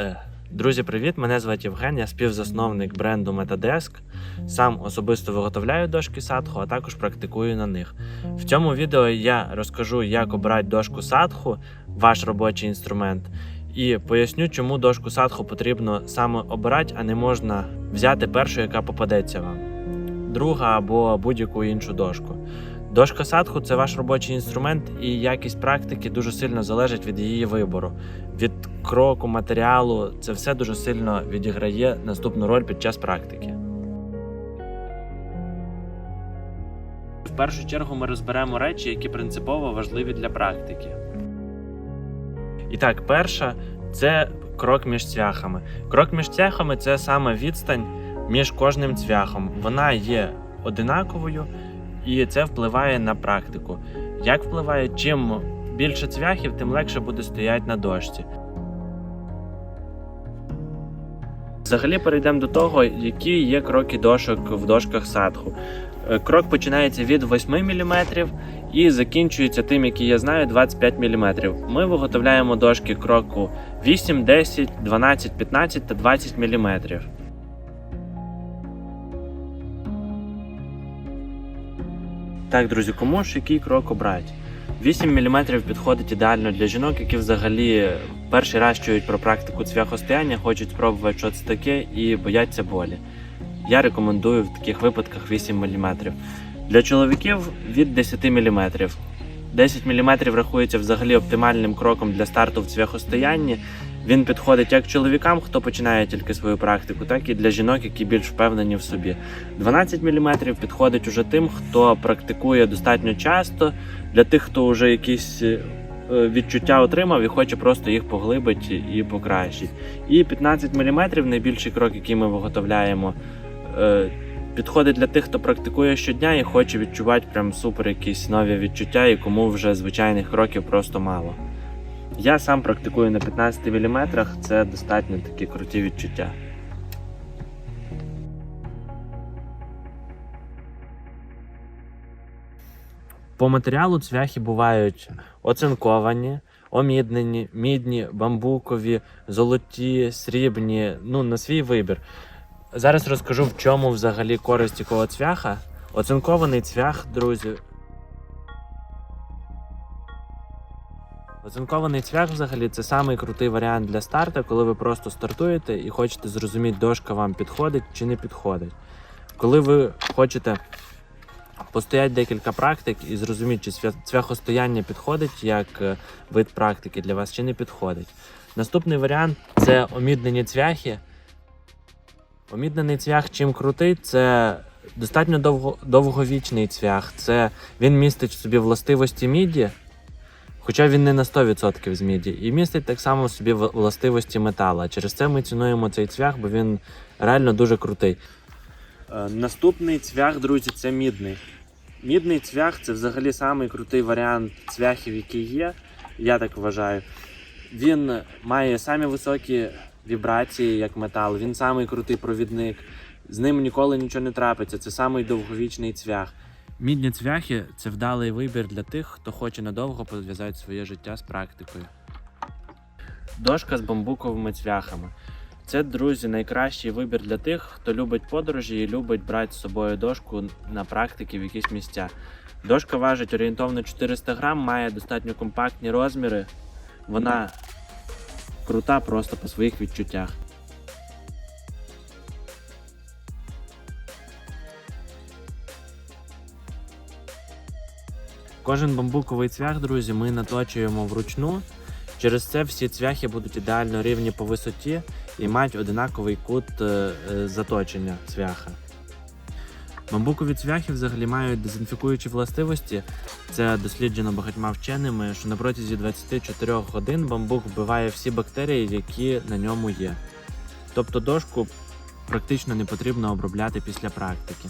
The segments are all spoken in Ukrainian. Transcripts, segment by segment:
Е, Друзі, привіт! Мене звати Євген, я співзасновник бренду Metadesk. Сам особисто виготовляю дошки садху, а також практикую на них. В цьому відео я розкажу, як обрати дошку садху, ваш робочий інструмент, і поясню, чому дошку садху потрібно саме обирати, а не можна взяти першу, яка попадеться вам, друга або будь-яку іншу дошку. Дошка садху це ваш робочий інструмент, і якість практики дуже сильно залежить від її вибору. Від кроку, матеріалу це все дуже сильно відіграє наступну роль під час практики. В першу чергу ми розберемо речі, які принципово важливі для практики. І так, перша це крок між цвяхами. Крок між цвяхами це саме відстань між кожним цвяхом. Вона є одинаковою, і це впливає на практику. Як впливає, чим більше цвяхів, тим легше буде стояти на дошці. Взагалі перейдемо до того, які є кроки дошок в дошках садху. Е, Крок починається від 8 мм і закінчується тим, який я знаю, 25 мм. Ми виготовляємо дошки кроку 8, 10, 12, 15 та 20 мм. Так, друзі, кому ж який крок обрати? 8 мм підходить ідеально для жінок, які взагалі перший раз чують про практику цвяхостояння, хочуть спробувати, що це таке, і бояться болі. Я рекомендую в таких випадках 8 мм. Для чоловіків від 10 мм. 10 мм рахується взагалі оптимальним кроком для старту в цвяхостоянні. Він підходить як чоловікам, хто починає тільки свою практику, так і для жінок, які більш впевнені в собі. 12 мм підходить уже тим, хто практикує достатньо часто, для тих, хто вже якісь е, відчуття отримав і хоче просто їх поглибити і покращити. І 15 мм найбільший крок, який ми виготовляємо, е, підходить для тих, хто практикує щодня і хоче відчувати прям супер якісь нові відчуття, і кому вже звичайних кроків просто мало. Я сам практикую на 15 мм, це достатньо такі круті відчуття. По матеріалу цвяхи бувають оцинковані, оміднені, мідні, бамбукові, золоті, срібні, ну на свій вибір. Зараз розкажу, в чому взагалі користь якого цвяха. Оцинкований цвях, друзі. Оцинкований цвях взагалі це самий крутий варіант для старту, коли ви просто стартуєте і хочете зрозуміти, дошка вам підходить чи не підходить. Коли ви хочете постояти декілька практик і зрозуміти, чи цвяхостояння підходить як е, вид практики для вас, чи не підходить. Наступний варіант це оміднені цвяхи. Оміднений цвях чим крутий, це достатньо довго, довговічний цвях. Це він містить в собі властивості міді, хоча він не на 100% з міді, і містить так само в собі властивості метала. Через це ми цінуємо цей цвях, бо він реально дуже крутий. Е, Наступний цвях, друзі, це мідний. Мідний цвях це взагалі самий крутий варіант цвяхів, який є. Я так вважаю. Він має самі високі вібрації, як метал. Він самий крутий провідник. З ним ніколи нічого не трапиться. Це самий довговічний цвях. Мідні цвяхи це вдалий вибір для тих, хто хоче надовго пов'язати своє життя з практикою. Дошка з бамбуковими цвяхами. Це, друзі, найкращий вибір для тих, хто любить подорожі і любить брати з собою дошку на практики в якісь місця. Дошка важить орієнтовно 400 грам, має достатньо компактні розміри. Вона крута просто по своїх відчуттях. Кожен бамбуковий цвях, друзі, ми наточуємо вручну. Через це всі цвяхи будуть ідеально рівні по висоті і мають одинаковий кут е, е, заточення цвяха. Бамбукові цвяхи взагалі мають дезінфікуючі властивості. Це досліджено багатьма вченими, що на протязі 24 годин бамбук вбиває всі бактерії, які на ньому є. Тобто дошку практично не потрібно обробляти після практики.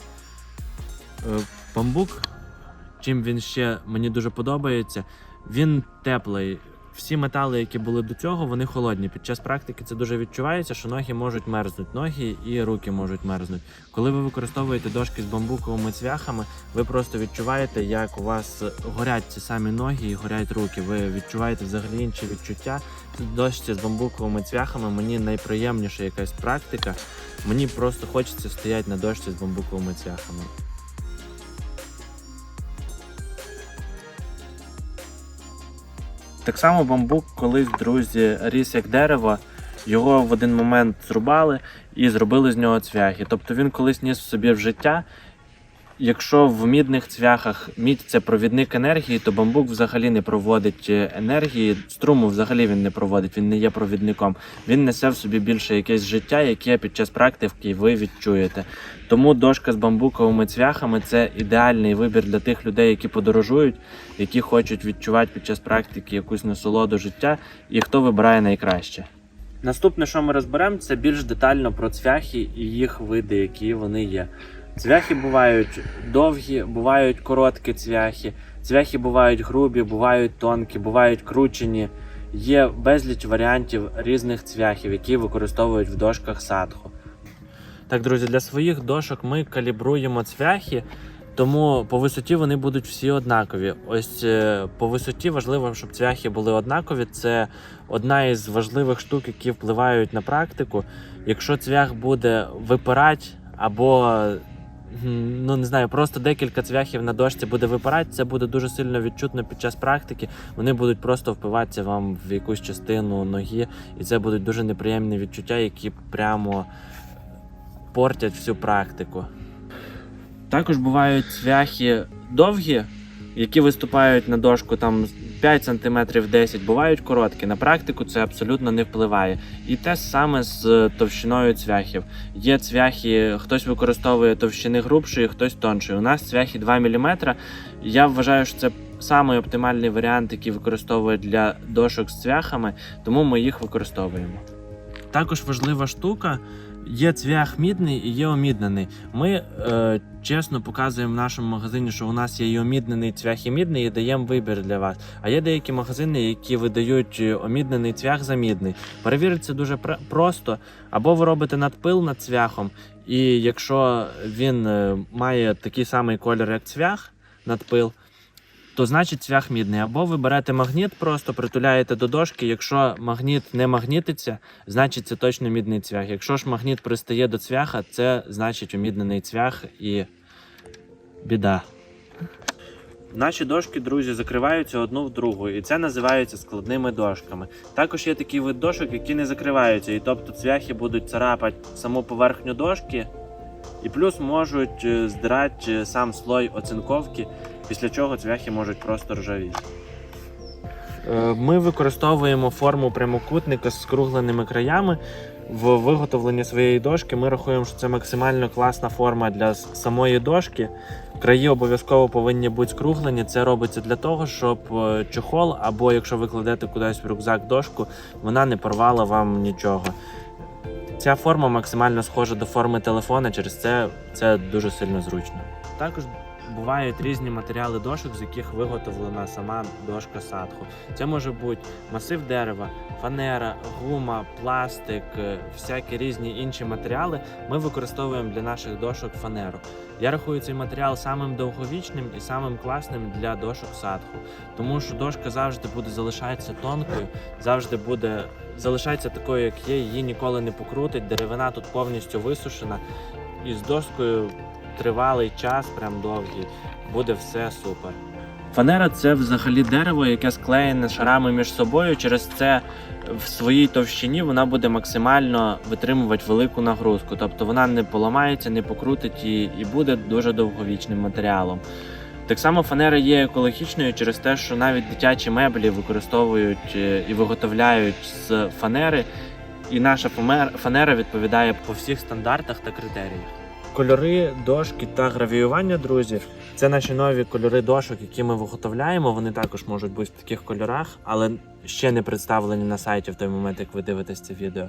Е, Бамбук, чим він ще мені дуже подобається, він теплий. всі метали, які були до цього, вони холодні. Під час практики це дуже відчувається, що ноги можуть мерзнути, ноги і руки можуть мерзнути. Коли ви використовуєте дошки з бамбуковими цвяхами, ви просто відчуваєте, як у вас горять ці самі ноги і горять руки. Ви відчуваєте взагалі інші відчуття. Дошці з бамбуковими цвяхами мені найприємніша якась практика. Мені просто хочеться стояти на дошці з бамбуковими цвяхами. Так само бамбук колись, друзі, ріс як дерево. Його в один момент зрубали і зробили з нього цвяхи. Тобто він колись ніс в собі в життя. Якщо в мідних цвяхах мідь це провідник енергії, то бамбук взагалі не проводить е, енергії. Струму взагалі він не проводить, він не є провідником. Він несе в собі більше якесь життя, яке під час практики ви відчуєте. Тому дошка з бамбуковими цвяхами це ідеальний вибір для тих людей, які подорожують, які хочуть відчувати під час практики якусь насолоду життя, і хто вибирає найкраще. Наступне, що ми розберемо, це більш детально про цвяхи і їх види, які вони є. Цвяхи бувають довгі, бувають короткі цвяхи, цвяхи бувають грубі, бувають тонкі, бувають кручені. Є безліч варіантів різних цвяхів, які використовують в дошках садху. Так, друзі, для своїх дошок ми калібруємо цвяхи, тому по висоті вони будуть всі однакові. Ось е, по висоті важливо, щоб цвяхи були однакові. Це одна із важливих штук, які впливають на практику. Якщо цвях буде випирати або ну не знаю, просто декілька цвяхів на дошці буде випирати, це буде дуже сильно відчутно під час практики. Вони будуть просто впиватися вам в якусь частину ноги, і це будуть дуже неприємні відчуття, які прямо портять всю практику. Також бувають цвяхи довгі, які виступають на дошку там 5 см 10 бувають короткі. На практику це абсолютно не впливає. І те саме з товщиною цвяхів. Є цвяхи, хтось використовує товщини грубшої, хтось тоншої. У нас цвяхи 2 мм. Я вважаю, що це самий оптимальний варіант, який використовують для дошок з цвяхами, тому ми їх використовуємо. Також важлива штука. Є цвях мідний і є оміднений. Ми е, чесно показуємо в нашому магазині, що у нас є і оміднений цвях і мідний, і даємо вибір для вас. А є деякі магазини, які видають е, оміднений цвях за мідний. Перевірити це дуже пр- просто. Або ви робите надпил над цвяхом, і якщо він е, має такий самий колір, як цвях, надпил, то значить цвях мідний. Або ви берете магніт, просто притуляєте до дошки. Якщо магніт не магнітиться, значить це точно мідний цвях. Якщо ж магніт пристає до цвяха, це значить уміднений цвях і біда. Наші дошки, друзі, закриваються одну в другу, і це називається складними дошками. Також є такий вид дошок, які не закриваються, і тобто цвяхи будуть царапати саму поверхню дошки, і плюс можуть е, здирати е, сам слой оцинковки, після чого цвяхи можуть просто ржавіти. Е, Ми використовуємо форму прямокутника з скругленими краями в виготовленні своєї дошки. Ми рахуємо, що це максимально класна форма для самої дошки. Краї обов'язково повинні бути скруглені. Це робиться для того, щоб е, чохол, або якщо ви кладете кудись в рюкзак дошку, вона не порвала вам нічого. Ця форма максимально схожа до форми телефона, через це це дуже сильно зручно. Також бувають різні матеріали дошок, з яких виготовлена сама дошка садху. Це може бути масив дерева, фанера, гума, пластик, е, всякі різні інші матеріали. Ми використовуємо для наших дошок фанеру. Я рахую цей матеріал самим довговічним і самим класним для дошок садху, тому що дошка завжди буде залишатися тонкою, завжди буде залишається такою, як є, її ніколи не покрутить. Деревина тут повністю висушена, і з доскою тривалий час, прям довгий, буде все супер. Фанера це взагалі дерево, яке склеєне шарами між собою. Через це в своїй товщині вона буде максимально витримувати велику нагрузку. Тобто вона не поламається, не покрутить і, і буде дуже довговічним матеріалом. Так само фанера є екологічною через те, що навіть дитячі меблі використовують е, і виготовляють з фанери, і наша фанера відповідає по всіх стандартах та критеріях. Кольори, дошки та гравіювання, друзі, це наші нові кольори дошок, які ми виготовляємо. Вони також можуть бути в таких кольорах, але ще не представлені на сайті в той момент, як ви дивитесь це відео.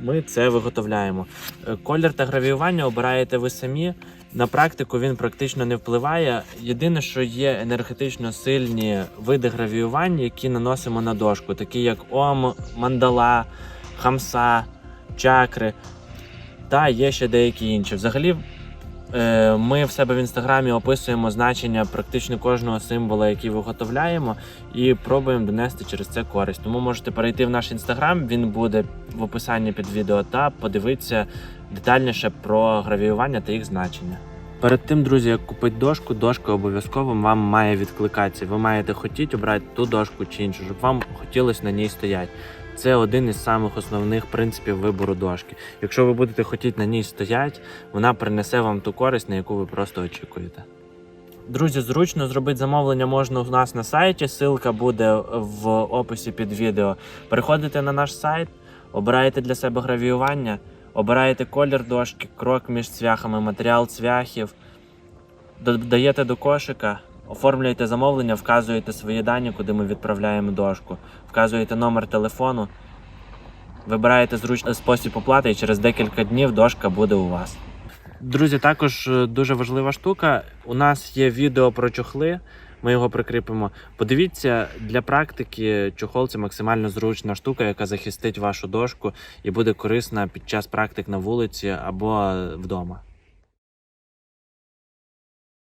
ми це виготовляємо. Е, Колір та гравіювання обираєте ви самі. На практику він практично не впливає. Єдине, що є енергетично сильні види гравіювань, які наносимо на дошку, такі як ом, мандала, хамса, чакри. Та є ще деякі інші. Взагалі, е, ми в себе в інстаграмі описуємо значення практично кожного символа, який виготовляємо, і пробуємо донести через це користь. Тому можете перейти в наш інстаграм, він буде в описанні під відео, та подивитися детальніше про гравіювання та їх значення. Перед тим, друзі, як купити дошку, дошка обов'язково вам має відкликатися. Ви маєте хотіти обрати ту дошку чи іншу, щоб вам хотілося на ній стояти. Це один із самих основних принципів вибору дошки. Якщо ви будете хотіти на ній стояти, вона принесе вам ту користь, на яку ви просто очікуєте. Друзі, зручно зробити замовлення можна у нас на сайті. Ссылка буде в описі під відео. Переходите на наш сайт, обираєте для себе гравіювання, обираєте колір дошки, крок між цвяхами, матеріал цвяхів, додаєте до кошика, оформлюєте замовлення, вказуєте свої дані, куди ми відправляємо дошку, вказуєте номер телефону, вибираєте зручний спосіб оплати, і через декілька днів дошка буде у вас. Друзі, також е, дуже важлива штука. У нас є відео про чохли. Ми його прикріпимо. Подивіться, для практики чохол це максимально зручна штука, яка захистить вашу дошку і буде корисна під час практик на вулиці або вдома.